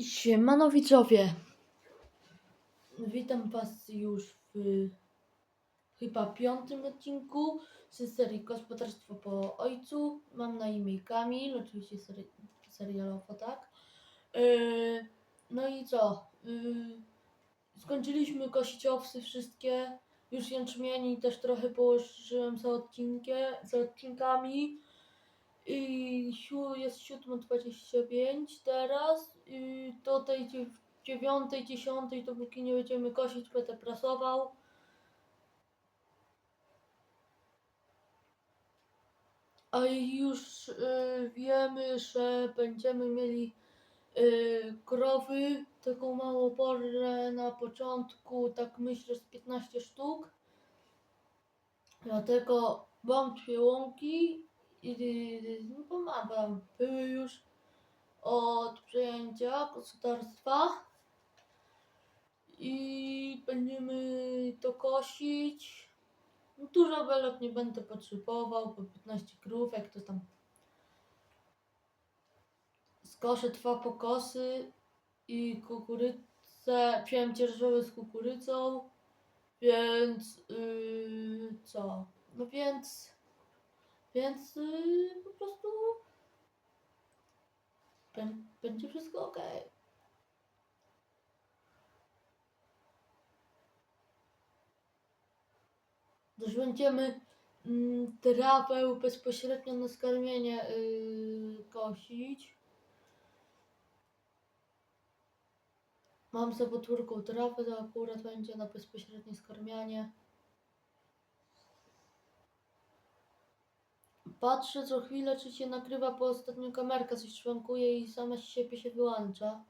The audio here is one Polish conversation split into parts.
Siemano widzowie. Witam was już w chyba piątym odcinku z serii Gospodarstwo po ojcu. Mam na imię Kamil, oczywiście seri serialowo, tak? Yy, no i co? Yy, skończyliśmy kosić owsy wszystkie. Już jęczmieni też trochę położyłem za, odcinkie, za odcinkami. I jest 7.25 teraz. I do tej dziew- dziewiątej, dziesiątej, dopóki nie będziemy kosić, będę prasował. A już y, wiemy, że będziemy mieli y, krowy, taką małą porę na początku, tak myślę z 15 sztuk. Dlatego mam dwie łąki i no bo mam, tam były już od przejęcia gospodarstwa i będziemy to kosić. No, Dużo belek nie będę potrzebował, bo 15 krówek to tam skoszę dwa pokosy i kukurydzę, wziąłem dzierżały z kukurydzą, więc yy, co? No więc, więc yy, po prostu będzie wszystko ok. Też będziemy mm, trawę bezpośrednio na skarmienie yy, kosić. Mam za podwórką trawę, to akurat będzie na bezpośrednie skarmianie. Patrzę co chwilę, czy się nakrywa, bo ostatnio kamerka coś szwankuje i sama z siebie się wyłącza.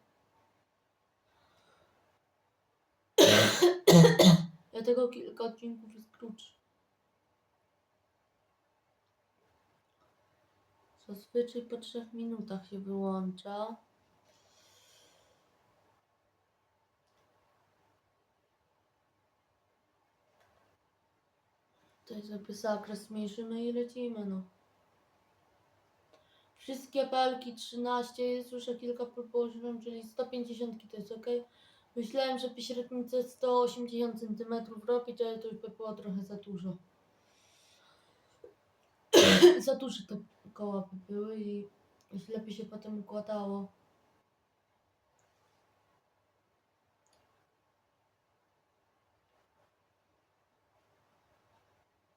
Dlatego kilka odcinków jest krótszy. Zazwyczaj po trzech minutach się wyłącza. Tutaj sobie zakres zmniejszymy i lecimy, no. Wszystkie pelki 13 jest już o kilka pól położyłem, czyli 150 to jest ok. Myślałem, że średnicę 180 cm robić, ale to już by było trochę za dużo. za duże te koła by były i by się potem układało.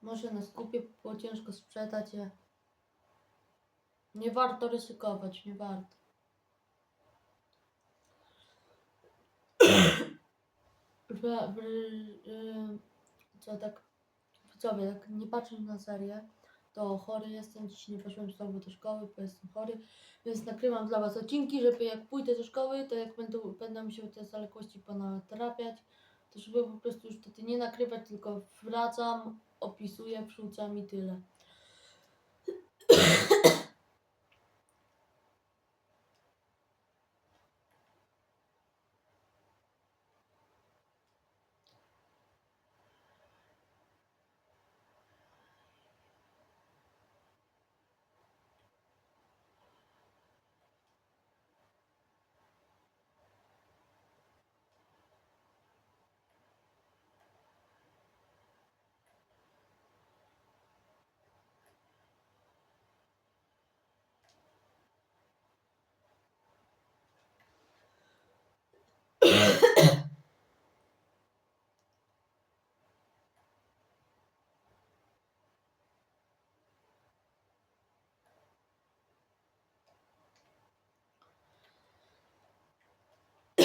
Może na skupie było ciężko sprzedać je. Nie warto ryzykować, nie warto. Że, co tak, widzowie, tak nie patrząc na serię, to chory jestem, dziś nie poszłem znowu do szkoły, bo jestem chory, więc nagrywam dla was odcinki, żeby jak pójdę do szkoły, to jak będą, będę musiał te zaległości ponatrapiać, to żeby po prostu już wtedy nie nagrywać, tylko wracam, opisuję, wrzucam i tyle.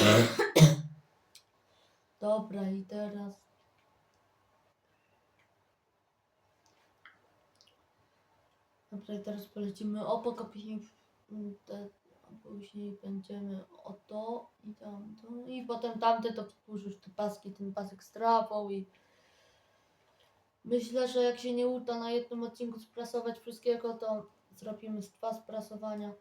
Dobra, i teraz. Dobra, i teraz polecimy obok, a później, te, a później będziemy o to i tamto. I potem tamte to wtórzysz te paski, ten pasek z trawą i. Myślę, że jak się nie uda na jednym odcinku sprasować wszystkiego, to zrobimy dwa sprasowania.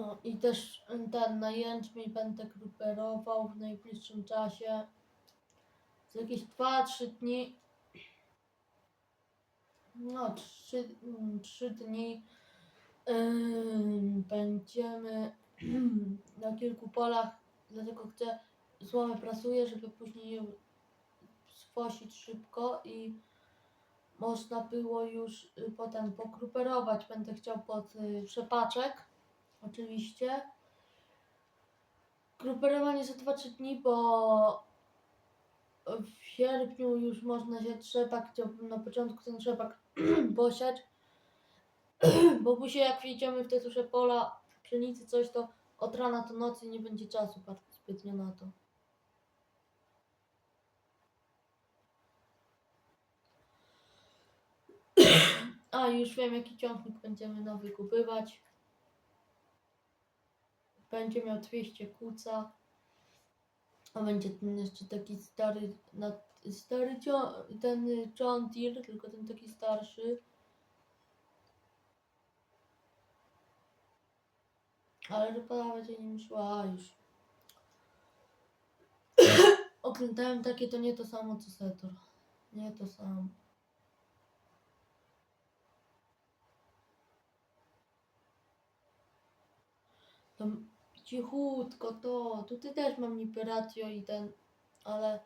O, i też ten na będę gruperował w najbliższym czasie. Za jakieś 2-3 dni. No, 3, 3 dni ym, będziemy na kilku polach, dlatego chcę słomę prasuję, żeby później ją sfosić szybko i można było już y, potem pokruperować. Będę chciał pod y, przepaczek, oczywiście. Gruperowanie za 2-3 dni, bo w sierpniu już można się chciałbym na początku ten trzebak posiać, bo później jak wjedziemy w te duże pola, pszenicy, coś, to od rana do nocy nie będzie czasu bardzo zbytnio na to. A, już wiem jaki ciągnik będziemy nowy kupywać. Będzie miał 200 kuca. A będzie ten jeszcze taki stary, stary ten John Deere, tylko ten taki starszy. Ale ryba będzie nim szła już. Oglądałem takie, to nie to samo co Setor. Nie to samo. Tam cichutko to. Tutaj też mam niby i ten, ale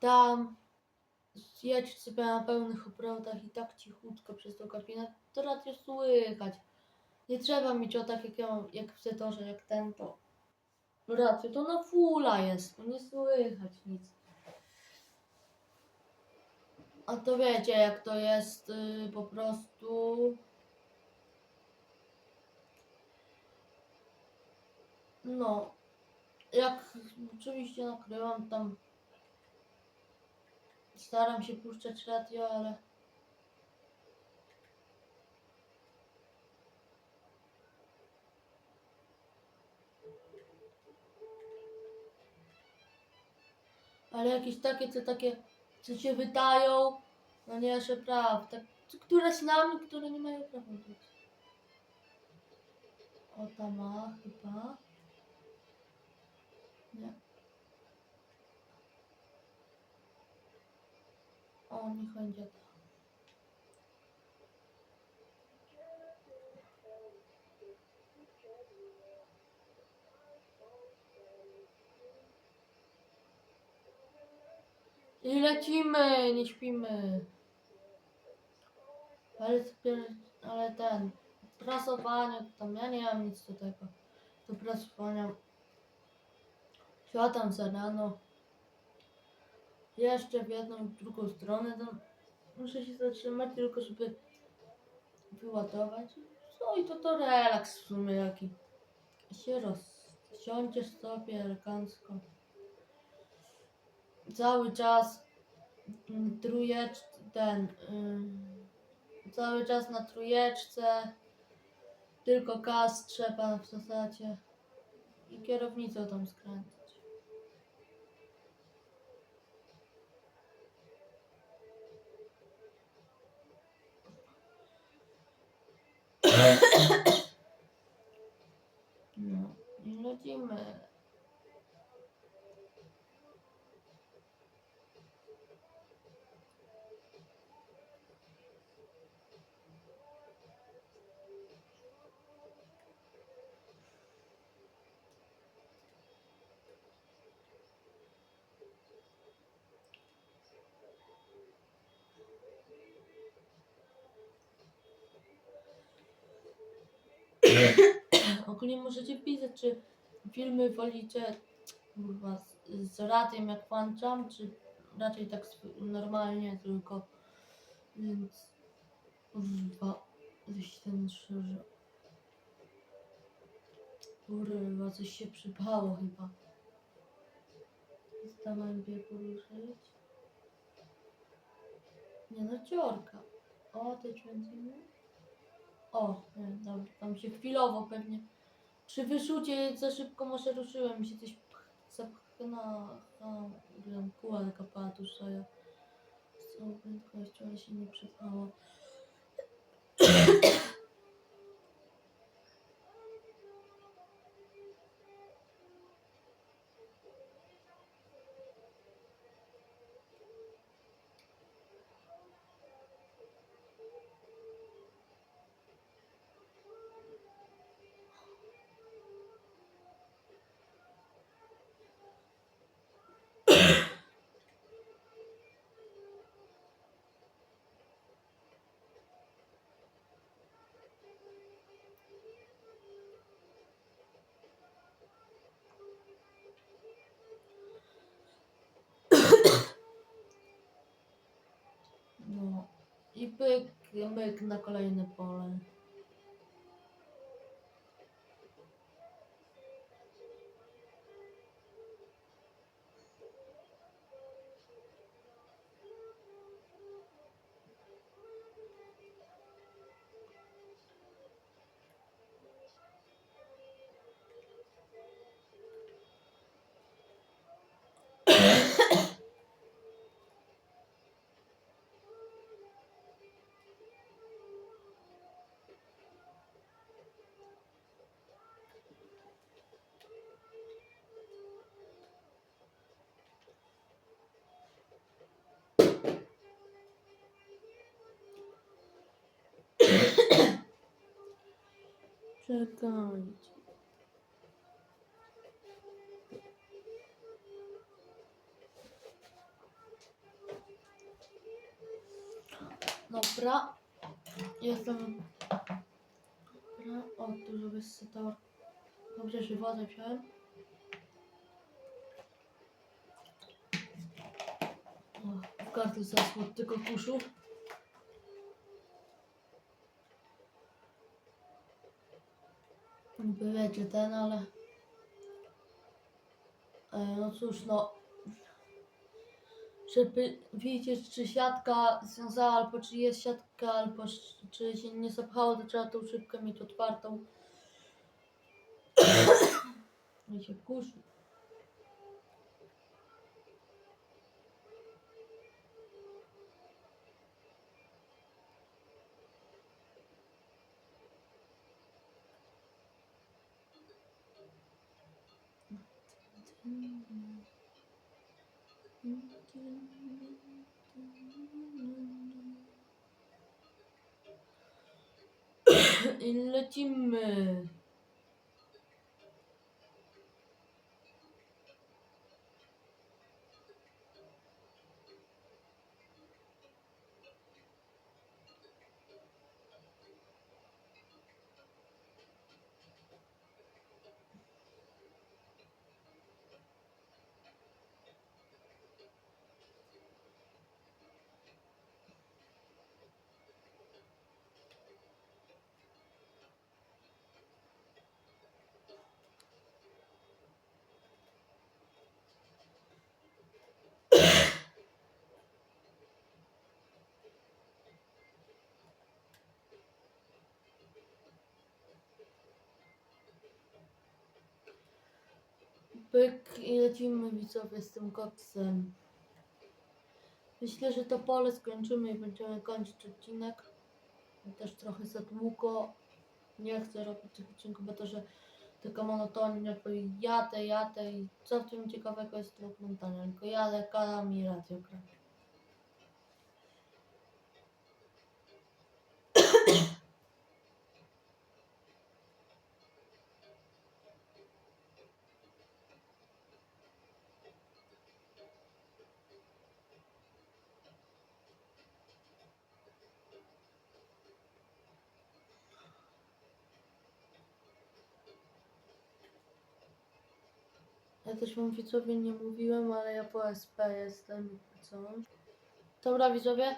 tam jedź sobie na pełnych obrotach i tak cichutko przez tą kabinę, to ratio słychać. Nie trzeba mieć o tak jak ja mam, jak w setorze, jak ten to. Ratio to na fulla jest, nie słychać nic. A to wiecie jak to jest yy, po prostu. No, jak oczywiście nagrywam tam, staram się puszczać radio, ale ale jakieś takie, co takie, co się wydają, no nie, że praw, tak, które z nami, które nie mają prawa być. O, ta ma chyba. Nie. O, niech będzie to. I lecimy, nie śpimy. Ale, ale ten, prasowanie, tam ja nie mam nic do tego. Do prasowania. Siadam za rano. Jeszcze w jedną drugą stronę. Tam muszę się zatrzymać tylko, żeby wyładować. No i to to relaks w sumie jaki. Się rozsiądziesz sobie elegancko. Cały czas trujecz, ten, ym, cały czas na trujeczce. Tylko gaz trzeba w zasadzie. I kierownicą tam skręcać. No, i lecimy. Ogólnie możecie pisać, czy filmy wolicie z, z radiem jak włączam, czy raczej tak normalnie tylko. Więc kurwa, coś ten szerze. Kurwa, coś się przypało chyba. Zastanawiam się poruszyć. Nie no, ciorka. O, te dźwięki. O, dobra, tam się chwilowo pewnie. Przy wyrzucie za szybko może ruszyłem, mi się coś pch- zapchnęła. A, wiem, kuła taka patusza, ja z całą prędkością, się nie przypchało. I pyk, myk na kolejne pole. Czekajcie. Dobra. Jestem. Dobra. O, żeby sytor. Dobrze, że wodę wziąłem. O, w karty zasło tylko. Niby wiecie ten, ale... E, no cóż, no... Żeby wiedzieć, czy siatka związała, albo czy jest siatka, albo czy- się nie zapchało, to trzeba tą szybkę mieć otwartą. I się kusi. I lecimy. Pyk i lecimy widzowie z tym koksem. Myślę, że to pole skończymy i będziemy kończyć odcinek. Też trochę za długo. Nie chcę robić tych odcinków, bo to, że taka monotonia, bo jadę, jadę i co w tym ciekawego jest to monotonia, tylko jadę, gadam i radio gram. Też wam widzowie nie mówiłem, ale ja po SP jestem i coś. Dobra widzowie,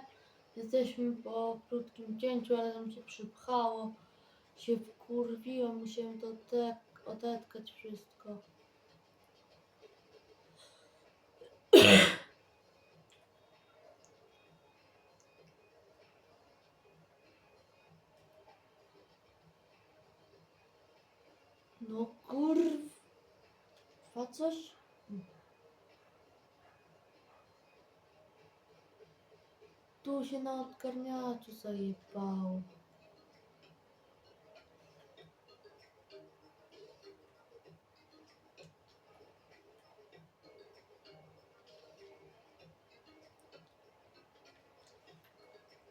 jesteśmy po krótkim cięciu, ale tam się przypchało. Się wkurwiłem, musiałem to otek- odetkać wszystko. No kurwa coś? Tu się na odgarniaczu zajebał.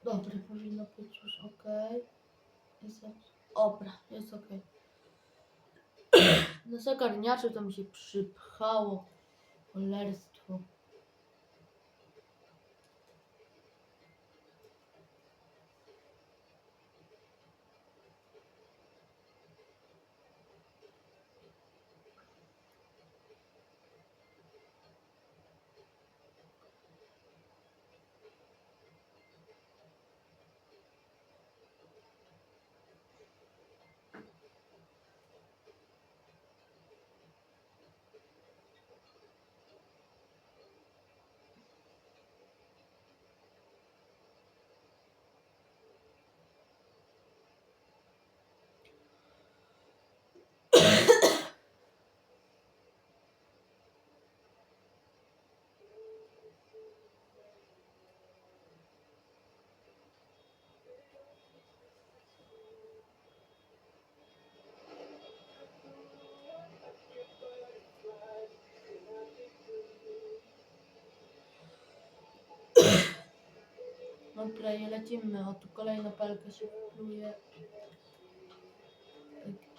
Dobra, powinno być już ok. Jest. Dobra, jest ok. Na zagarniaczu to mi się przypchało. Cholerstwo. I lecimy. O, tu kolejna pelka się pluje.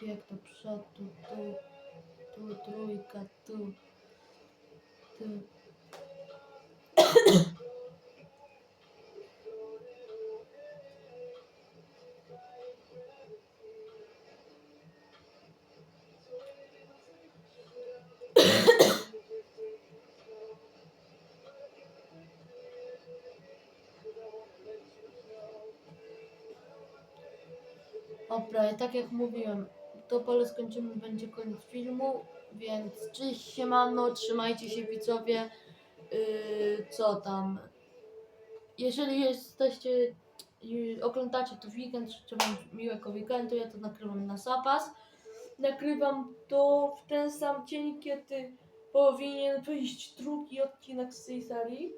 Jak do przodu, tu, tu trójka, tu, tu. Dobra, i tak jak mówiłem, to pole skończymy, będzie koniec filmu, więc cześć, siemano, trzymajcie się widzowie, yy, co tam, jeżeli jesteście, yy, oglądacie to weekend, życzę wam miłego weekendu, ja to nagrywam na zapas, nagrywam to w ten sam dzień, kiedy powinien wyjść drugi odcinek z tej serii,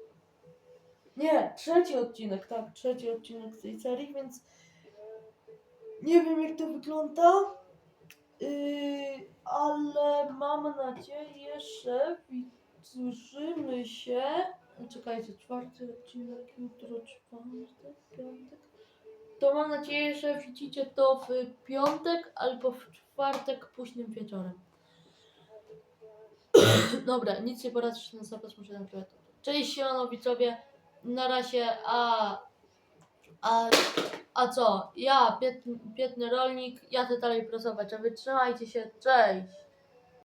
nie, trzeci odcinek, tak, trzeci odcinek z tej serii, więc nie wiem jak to wygląda, yy, ale mam nadzieję, że słyszymy się. Czekajcie, czwarty odcinek, jutro czwartek, piątek. To mam nadzieję, że widzicie to w piątek albo w czwartek późnym wieczorem. Dobra, nic nie poradzisz na zapas, muszę nagrywać. Cześć, siemano widzowie, na razie, a... a a co? Ja, biedny, biedny rolnik, jadę dalej pracować, a wy trzymajcie się, cześć!